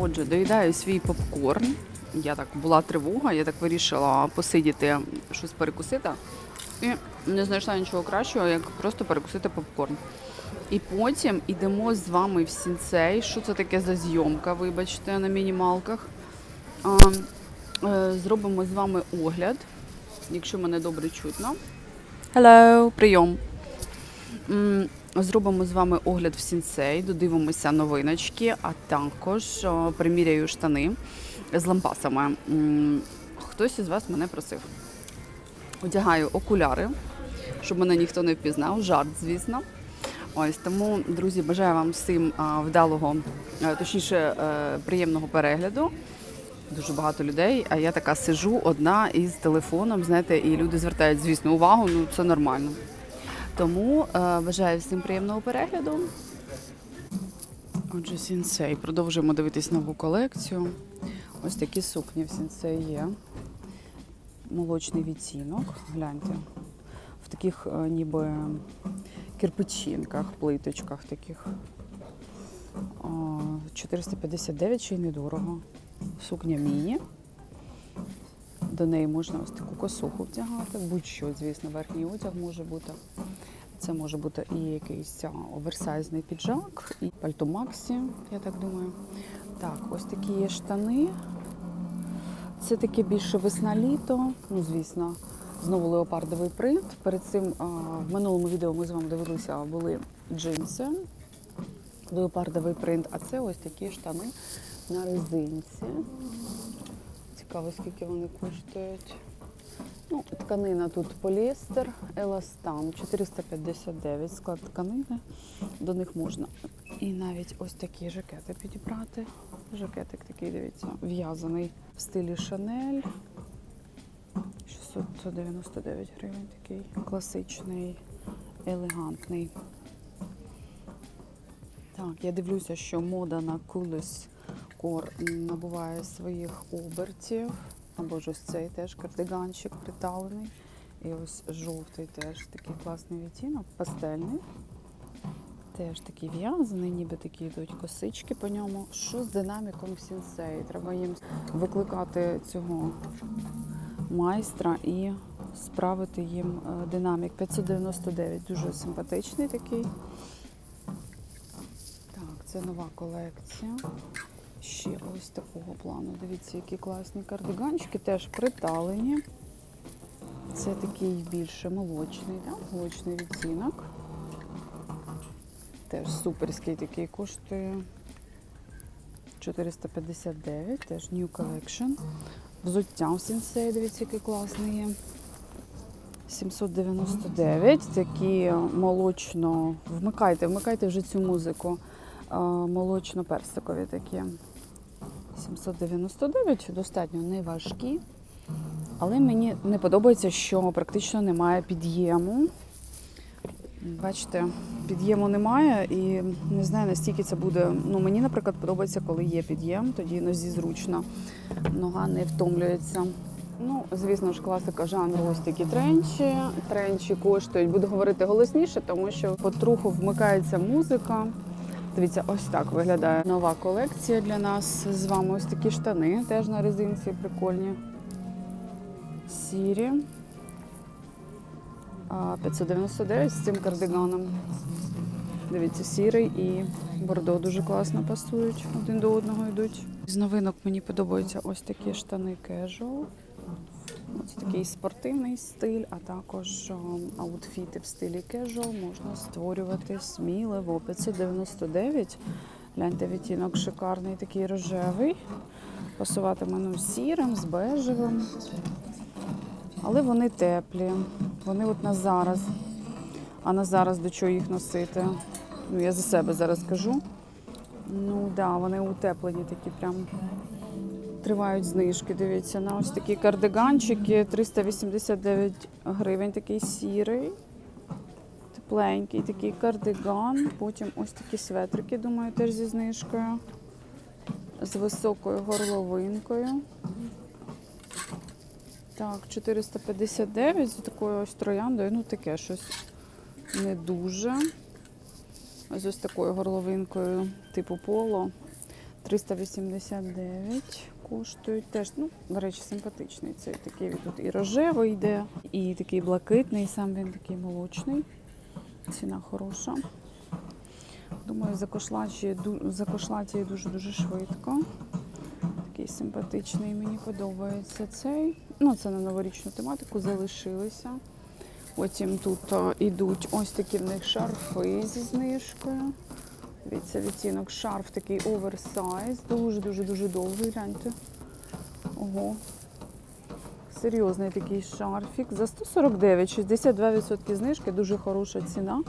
Отже, доїдаю свій попкорн. Я так була тривога, я так вирішила посидіти, щось перекусити. І не знайшла нічого кращого, як просто перекусити попкорн. І потім йдемо з вами в сінцей. Що це таке за зйомка, вибачте, на мінімалках. А, е, зробимо з вами огляд, якщо мене добре чутно. Hello! Прийом. Зробимо з вами огляд в сінцей, додивимося новиночки, а також приміряю штани з лампасами. Хтось із вас мене просив. Одягаю окуляри, щоб мене ніхто не впізнав. Жарт, звісно. Ось тому, друзі, бажаю вам всім вдалого, е, точніше, е, приємного перегляду. Дуже багато людей, а я така сижу одна із телефоном, знаєте, і люди звертають, звісно, увагу, ну це нормально. Тому е, бажаю всім приємного перегляду. Отже, сінсей. Продовжуємо дивитись нову колекцію. Ось такі сукні в сінсей є. Молочний відтінок. Гляньте. В таких е, ніби кирпичинках, плиточках таких. 459 чи й недорого. Сукня міні. До неї можна ось таку косуху вдягати, будь-що, звісно, верхній одяг може бути. Це може бути і якийсь оверсайзний піджак, і пальто Максі, я так думаю. Так, ось такі є штани. Це таке більше весна-літо. Ну, звісно, знову леопардовий принт. Перед цим в минулому відео ми з вами дивилися, були джинси, леопардовий принт, а це ось такі штани на резинці. Цікаво, скільки вони коштують. Ну, тканина тут поліестер, еластан 459 склад тканини. До них можна і навіть ось такі жакети підібрати. Жакетик такий, дивіться, в'язаний в стилі Шанель. 699 гривень такий класичний, елегантний. Так, я дивлюся, що мода на кулес кор набуває своїх обертів. Або ж ось цей теж кардиганчик приталений. І ось жовтий теж такий класний відтінок, пастельний. Теж такий в'язаний, ніби такі йдуть косички по ньому. Що з динаміком в? Треба їм викликати цього майстра і справити їм е, динамік. 599, дуже симпатичний такий. Так, це нова колекція. Ще ось такого плану. Дивіться, які класні кардиганчики, теж приталені. Це такий більше молочний, да? молочний відтінок. Теж суперський такий коштує 459, теж New Collection. Взуття в сенсей, дивіться, який класний є. 799, такі молочно. Вмикайте, вмикайте вже цю музику. Молочно-персикові такі. 799, достатньо не важкі. Але мені не подобається, що практично немає під'єму. Бачите, під'єму немає і не знаю, настільки це буде. Ну, мені, наприклад, подобається, коли є під'єм, тоді нозі зручно. Нога не втомлюється. Ну, звісно ж, класика жанру ось такі тренчі. Тренчі коштують, буду говорити голосніше, тому що потроху вмикається музика. Дивіться, ось так виглядає нова колекція для нас. З вами ось такі штани, теж на резинці прикольні. Сірі. А, 599 з цим кардиганом. Дивіться, сірий і бордо дуже класно пасують, один до одного йдуть. З новинок мені подобаються ось такі штани casual. Ось такий спортивний стиль, а також ем, аутфіти в стилі casual можна створювати сміливо. 599. Гляньте, відтінок шикарний, такий рожевий. Пасуватиме ну, з сірим, з бежевим. Але вони теплі. Вони от на зараз. А на зараз до чого їх носити? Ну, я за себе зараз кажу. Ну так, да, вони утеплені такі прям. Тривають знижки, дивіться, на ось такі кардиганчики 389 гривень, такий сірий, тепленький такий кардиган. Потім ось такі светрики, думаю, теж зі знижкою. З високою горловинкою. Так, 459 з такою ось трояндою. Ну, таке щось не дуже. Ось ось такою горловинкою, типу поло. 389 коштують теж. Ну, до речі, симпатичний. Цей такий тут і рожевий йде, і такий блакитний, сам він такий молочний. Ціна хороша. Думаю, закошлатіє дуже-дуже швидко. Такий симпатичний, мені подобається цей. Ну, це на новорічну тематику залишилися. Потім тут а, ідуть ось такі в них шарфи зі знижкою. Дивіться, відтінок шарф такий оверсайз. Дуже-дуже дуже довгий, гляньте. Ого. Серйозний такий шарфік. За 149, 62% знижки, дуже хороша ціна.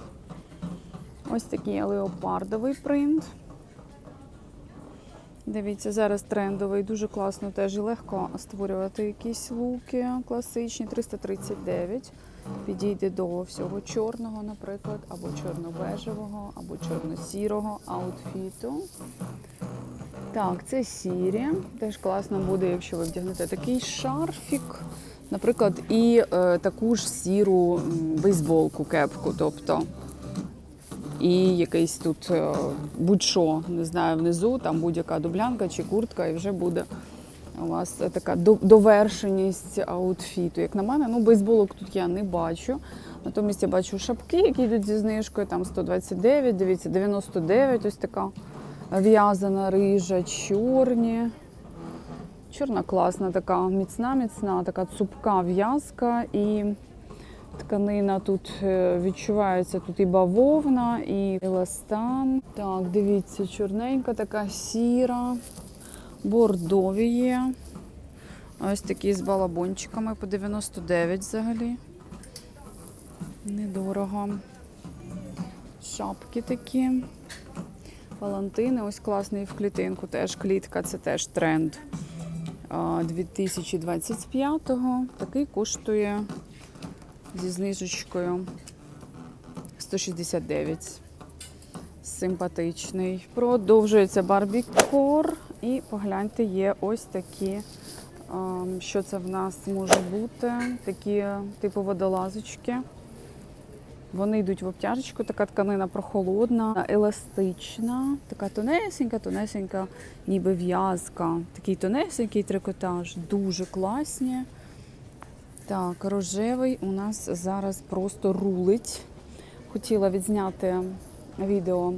Ось такий леопардовий принт. Дивіться, зараз трендовий, дуже класно теж і легко створювати якісь луки класичні. 339. Підійде до всього чорного, наприклад, або чорно-бежевого, або чорно-сірого аутфіту. Так, це сірі. Теж класно буде, якщо ви вдягнете такий шарфік, наприклад, і е, таку ж сіру бейсболку, кепку. Тобто і якийсь тут е, будь-що, не знаю, внизу, там будь-яка дублянка чи куртка, і вже буде у вас така довершеність аутфіту. Як на мене, ну бейсболок тут я не бачу. Натомість я бачу шапки, які йдуть зі знижкою, там 129, дивіться, 99, ось така в'язана рижа, чорні. Чорна класна, така міцна, міцна, така цупка в'язка і тканина тут е, відчувається тут і бавовна, і еластан. Так, дивіться, чорненька, така сіра, бордові є. Ось такі з балабончиками по 99 взагалі. Недорого. Шапки такі. Палантини, ось класний в клітинку. Теж клітка, це теж тренд 2025-го. Такий коштує зі знижечкою 169. Симпатичний. Продовжується барбікор. І погляньте, є ось такі. ем, Що це в нас може бути? Такі типу водолазочки. Вони йдуть в обтяжечку, така тканина прохолодна, еластична, така тонесенька, тонесенька, ніби в'язка. Такий тонесенький трикотаж, дуже класні. Так, рожевий у нас зараз просто рулить. Хотіла відзняти відео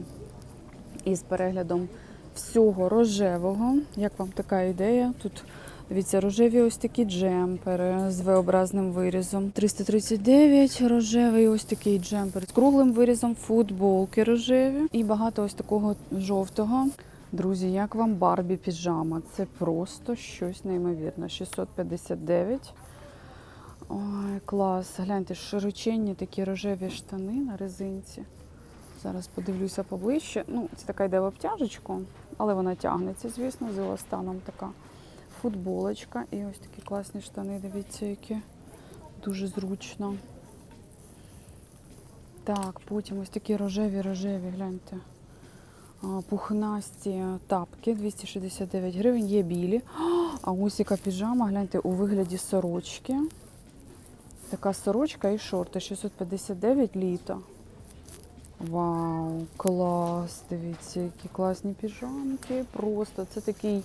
із переглядом всього рожевого. Як вам така ідея? Тут дивіться, рожеві ось такі джемпери з V-образним вирізом. 339 рожевий, ось такий джемпер з круглим вирізом, футболки рожеві і багато ось такого жовтого. Друзі, як вам Барбі піжама? Це просто щось неймовірне. 659. Ой, клас. Гляньте, широченні такі рожеві штани на резинці. Зараз подивлюся поближче. Ну, це така йде в обтяжечку, але вона тягнеться, звісно, з еластаном така футболочка. І ось такі класні штани, дивіться, які дуже зручно. Так, потім ось такі рожеві-рожеві, гляньте. Пухнасті тапки 269 гривень, є білі. А ось яка піжама, гляньте, у вигляді сорочки. Така сорочка і шорти 659 літо. Вау, клас! Дивіться, які класні піжамки. Просто це такий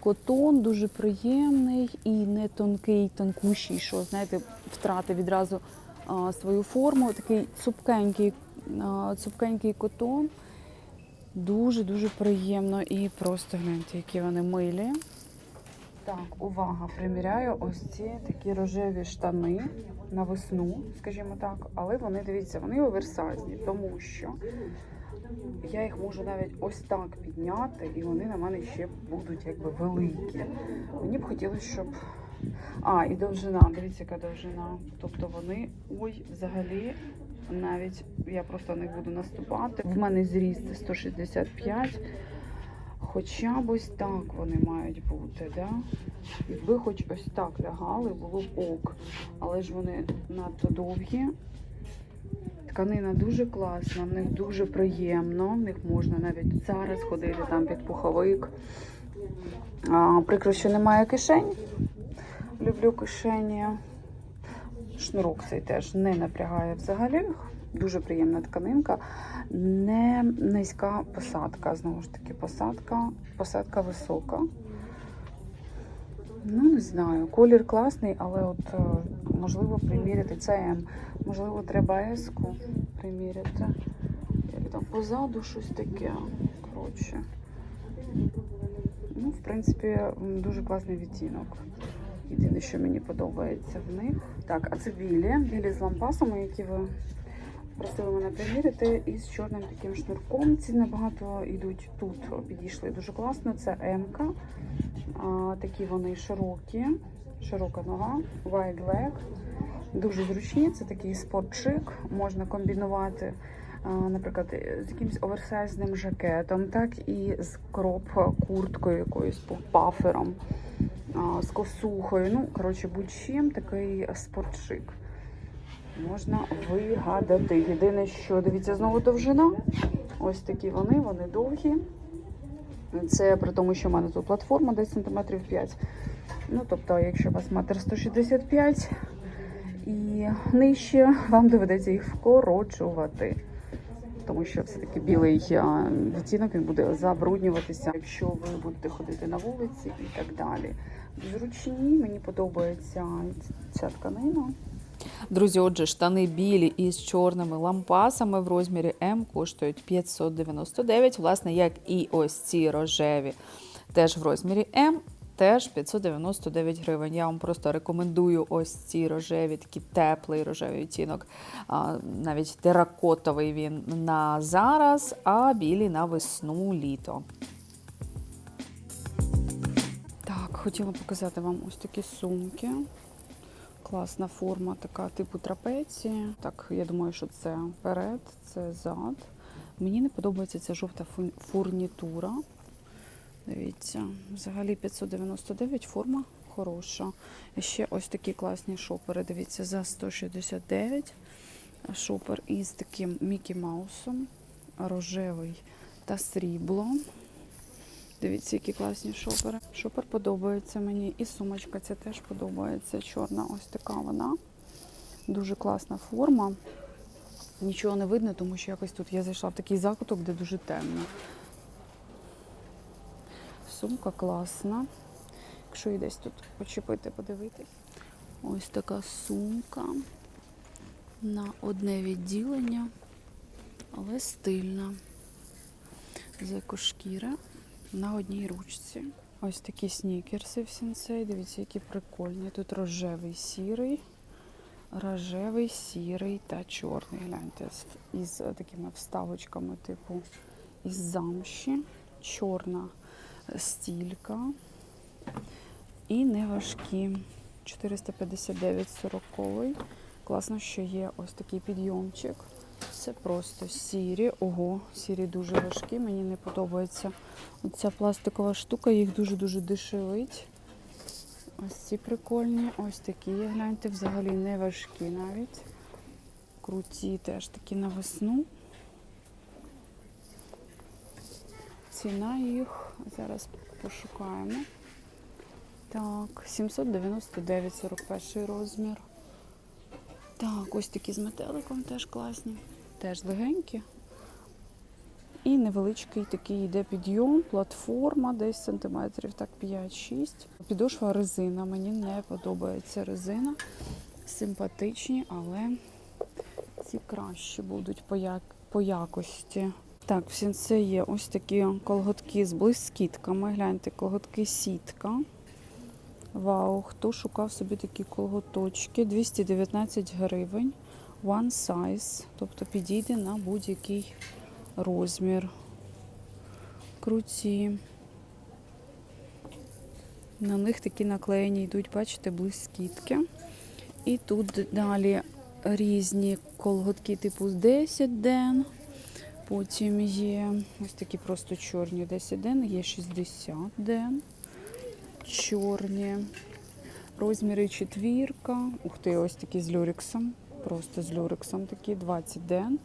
котон, дуже приємний і не тонкий, тонкущий, що, знаєте, втратив відразу а, свою форму. Такий цупкенький, а, цупкенький котон. Дуже-дуже приємно і просто гляньте, які вони милі. Так, увага, приміряю ось ці такі рожеві штани на весну, скажімо так, але вони, дивіться, вони оверсайзні, тому що я їх можу навіть ось так підняти, і вони на мене ще будуть якби великі. Мені б хотілося, щоб. А, і довжина, дивіться, яка довжина. Тобто вони, ой, взагалі, навіть я просто не буду наступати. В мене зріст 165. Хоча б ось так вони мають бути, да? Якби хоч ось так лягали, було б ок. Але ж вони надто довгі. Тканина дуже класна, в них дуже приємно. В них можна навіть зараз ходити там під пуховик. А, прикро, що немає кишень. Люблю кишені. Шнурок цей теж не напрягає взагалі. Дуже приємна тканинка, не низька посадка. Знову ж таки, посадка, посадка висока. Ну, не знаю. Колір класний, але от е, можливо приміряти це М. Можливо, треба еску приміряти. Як там позаду щось таке. Коротше. Ну, в принципі, дуже класний відтінок. Єдине, що мені подобається в них. Так, а це білі, білі з лампасами, які ви просили мене приміряти, і з чорним таким шнурком. Ці набагато йдуть тут, підійшли дуже класно. Це М-ка. Такі вони широкі, широка нога, wide leg. Дуже зручні, це такий спортшик, можна комбінувати, наприклад, з якимось оверсайзним жакетом, так і з кроп курткою якоюсь пафером, з косухою. Ну, коротше, будь-чим такий спортшик. Можна вигадати. Єдине, що дивіться, знову довжина. Ось такі вони, вони довгі. Це при тому, що в мене тут платформа десь сантиметрів 5. Ну, тобто, якщо у вас метр 165 і нижче, вам доведеться їх вкорочувати. Тому що все-таки білий відтінок він буде забруднюватися, якщо ви будете ходити на вулиці і так далі. Зручні, мені подобається ця тканина. Друзі, отже, штани білі із чорними лампасами в розмірі М коштують 599, власне, як і ось ці рожеві, теж в розмірі М. Теж 599 гривень. Я вам просто рекомендую ось ці рожеві, такий теплий рожевий відтінок. Навіть теракотовий він на зараз, а білі на весну літо. Так, хотіла показати вам ось такі сумки. Класна форма, така типу трапеції. Так, я думаю, що це перед, це зад. Мені не подобається ця жовта фу- фурнітура. Дивіться, взагалі 599 форма хороша. І ще ось такі класні шопери. Дивіться, за 169. Шопер із таким Мікі Маусом, рожевий та срібло. Дивіться, які класні шопери. Шопер подобається мені. І сумочка ця теж подобається. Чорна, ось така вона. Дуже класна форма. Нічого не видно, тому що якось тут я зайшла в такий закуток, де дуже темно. Сумка класна. Якщо її десь тут почепити, подивитись. Ось така сумка на одне відділення, але стильна. З екошкіри на одній ручці. Ось такі снікерси в сенсей. Дивіться, які прикольні. Тут рожевий сірий, рожевий, сірий та чорний. Гляньте, із такими вставочками, типу із замші, чорна стілька. І неважкі. 459 40 Класно, що є ось такий підйомчик. Це просто сірі. Ого, сірі дуже важкі. Мені не подобається оця пластикова штука, їх дуже-дуже дешевить. Ось ці прикольні, ось такі, гляньте, взагалі не важкі навіть. Круті теж такі на весну. Ціна їх зараз пошукаємо. Так, 799, 41 розмір. Так, ось такі з метеликом теж класні. Теж легенькі. І невеличкий такий йде підйом, платформа, десь сантиметрів так 5-6. Підошва резина. Мені не подобається резина. Симпатичні, але ці кращі будуть по, як... по якості. Так, в сінце є ось такі колготки з блискітками. Гляньте, колготки сітка. Вау, хто шукав собі такі колготочки? 219 гривень. One size, тобто підійде на будь-який розмір. Круті. На них такі наклеєні йдуть, бачите, блискітки. І тут далі різні колготки типу 10 ден. Потім є ось такі просто чорні 10 ден, є 60 ден. Чорні. Розміри четвірка. Ух ти, ось такі з люрексом. Просто з люрексом такі 20 ден.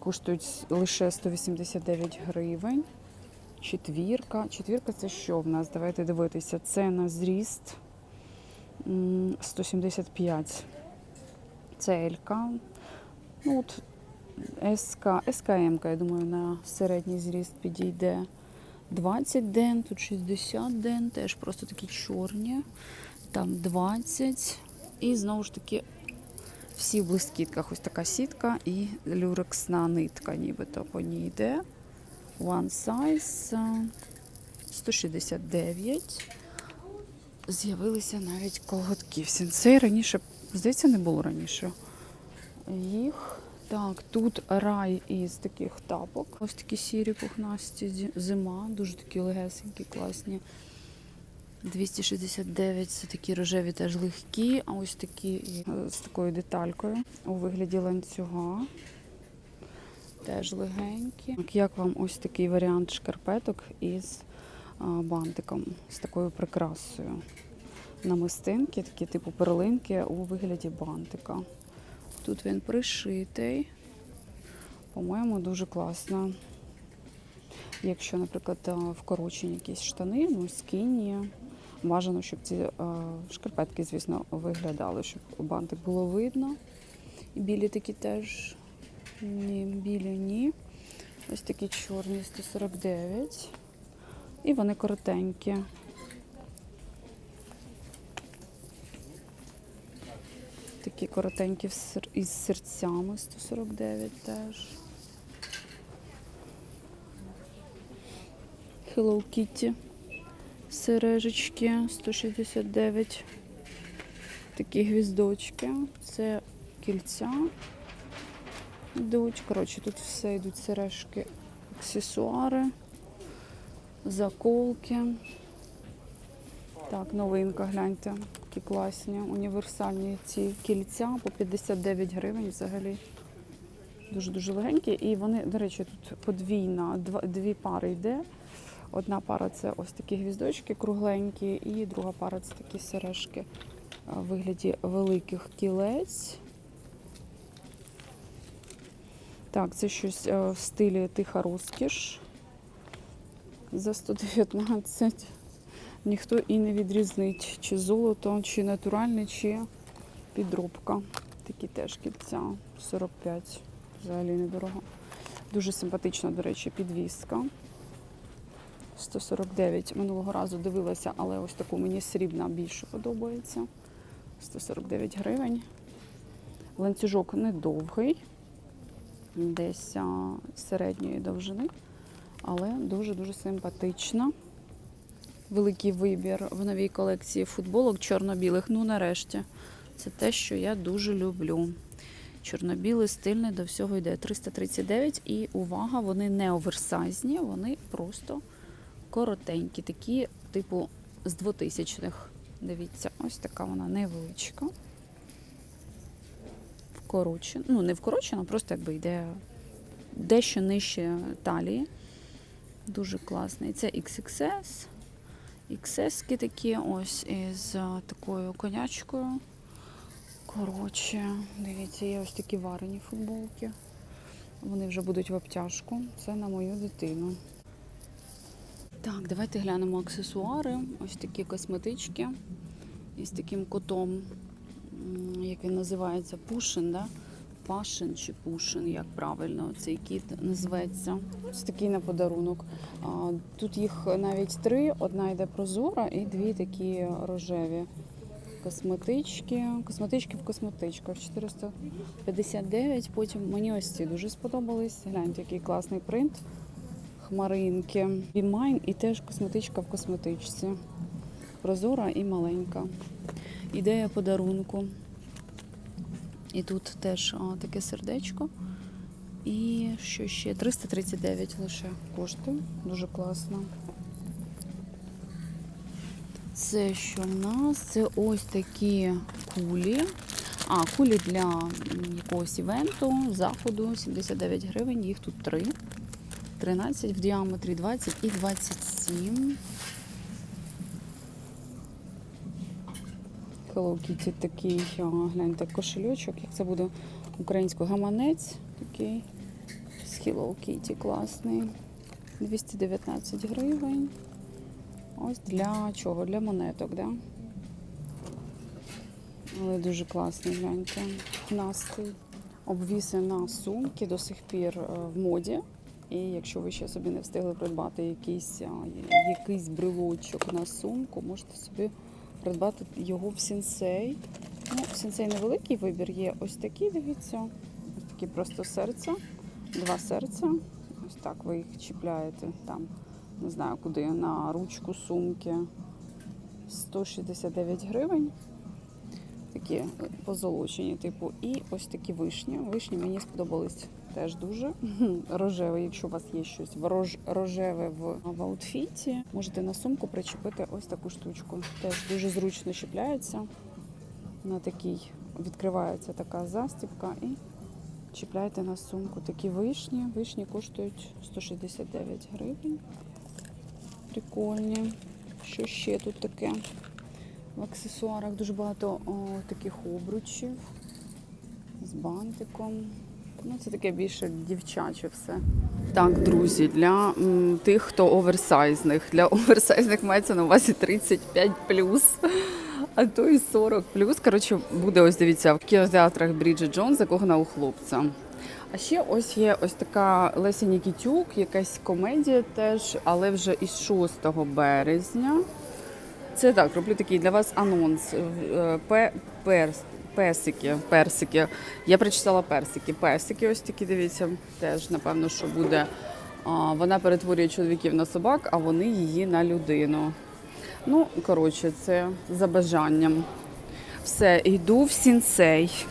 Коштують лише 189 гривень. Четвірка. Четвірка це що в нас? Давайте дивитися. Це на зріст 175. Це Елька. Ну, от СК, СКМ, я думаю, на середній зріст підійде 20 ден, тут 60 ден, теж просто такі чорні. Там 20. І знову ж таки всі в блискітках. Ось така сітка і люрексна нитка, нібито по ній йде. One size 169. З'явилися навіть колготки сінцей. Раніше, здається, не було раніше їх. Так, тут рай із таких тапок. Ось такі сірі пухнасті зима, дуже такі легесенькі, класні. 269 це такі рожеві теж легкі, а ось такі е, з такою деталькою у вигляді ланцюга. Теж легенькі. Як вам ось такий варіант шкарпеток із бантиком, з такою прикрасою? Намистинки, такі типу перлинки у вигляді бантика. Тут він пришитий. По-моєму, дуже класно. Якщо, наприклад, вкорочені якісь штани, ну, скіні, бажано, щоб ці е, шкарпетки, звісно, виглядали, щоб бантик було видно. І білі такі теж. Ні, білі ні. Ось такі чорні 149. І вони коротенькі. Такі коротенькі із серцями 149 теж. Hello Kitty. Сережечки 169. Такі гвіздочки. Це кільця йдуть. Коротше, тут все йдуть сережки, аксесуари, заколки. Так, новинка, гляньте, які класні, універсальні ці кільця по 59 гривень взагалі. Дуже-дуже легенькі. І вони, до речі, тут подвійна, дві пари йде. Одна пара це ось такі гвіздочки кругленькі, і друга пара це такі сережки в вигляді великих кілець. Так, це щось е, в стилі тиха розкіш за 119. Ніхто і не відрізнить, чи золото, чи натуральне, чи підробка. Такі теж кільця 45. Взагалі недорого. Дуже симпатична, до речі, підвіска. 149. Минулого разу дивилася, але ось таку мені срібна більше подобається. 149 гривень. Ланцюжок недовгий, десь середньої довжини, але дуже-дуже симпатична. Великий вибір в новій колекції футболок чорно-білих. Ну, нарешті, це те, що я дуже люблю. Чорно-білий, стильний, до всього йде 339. І увага, вони не оверсайзні, вони просто коротенькі, такі, типу, з 2000-х. Дивіться, ось така вона невеличка. Вкорочена. Ну, не вкорочена, просто якби йде дещо нижче талії. Дуже класний. Це XXS. XS такі ось із такою конячкою. Коротше, дивіться, є ось такі варені футболки. Вони вже будуть в обтяжку. Це на мою дитину. Так, давайте глянемо аксесуари. Ось такі косметички із таким котом, як він називається, пушин, да? Пашин чи пушин, як правильно цей кіт називається. Ось такий на подарунок. Тут їх навіть три: одна йде прозора і дві такі рожеві. Косметички, косметички в косметичках 459. Потім мені ось ці дуже сподобались. Гляньте, який класний принт. Хмаринки. Бімайн і теж косметичка в косметичці. Прозора і маленька. Ідея подарунку. І тут теж а, таке сердечко. І що ще? 339 лише коштує. Дуже класно. Це що в нас? Це ось такі кулі. А, кулі для якогось івенту, заходу 79 гривень, їх тут три. 13 в діаметрі 20 і 27. Hello Kitty такий, гляньте, кошельочок. Як це буде українською гаманець такий. З Hello Kitty класний. 219 гривень. Ось для чого? Для монеток, да? Але дуже класний, гляньте. Настрій. Обвіси на сумки до сих пір е, в моді. І якщо ви ще собі не встигли придбати якийсь, якийсь брелочок на сумку, можете собі придбати його в сінсей. Ну, в сінсей невеликий вибір є. Ось такі, дивіться. Ось такі просто серця, два серця. Ось так ви їх чіпляєте там, не знаю куди, на ручку сумки. 169 гривень. Такі позолочені, типу, і ось такі вишні. Вишні мені сподобались теж дуже. Рожеве, якщо у вас є щось ворож- рожеве в, в аутфіті, можете на сумку причепити ось таку штучку. Теж дуже зручно чіпляється. На такій відкривається така застібка і чіпляєте на сумку. Такі вишні. Вишні коштують 169 гривень. Прикольні. Що ще тут таке? В аксесуарах дуже багато о, таких обручів з бантиком. Ну, це таке більше дівчаче все. Так, друзі, для м, тих, хто оверсайзних. Для оверсайзних мається на увазі 35 а то і 40 Коротше, буде ось дивіться в кінотеатрах Бріджит Джонс закохана у хлопця. А ще ось є ось така Леся Нікітюк, якась комедія теж, але вже із 6 березня. Це так, роблю такий для вас анонс. Е, Пе, перс, персики. Я прочитала персики. Персики, ось такі, дивіться, теж напевно, що буде. А, Вона перетворює чоловіків на собак, а вони її на людину. Ну, коротше, це за бажанням. Все, йду в сінсей.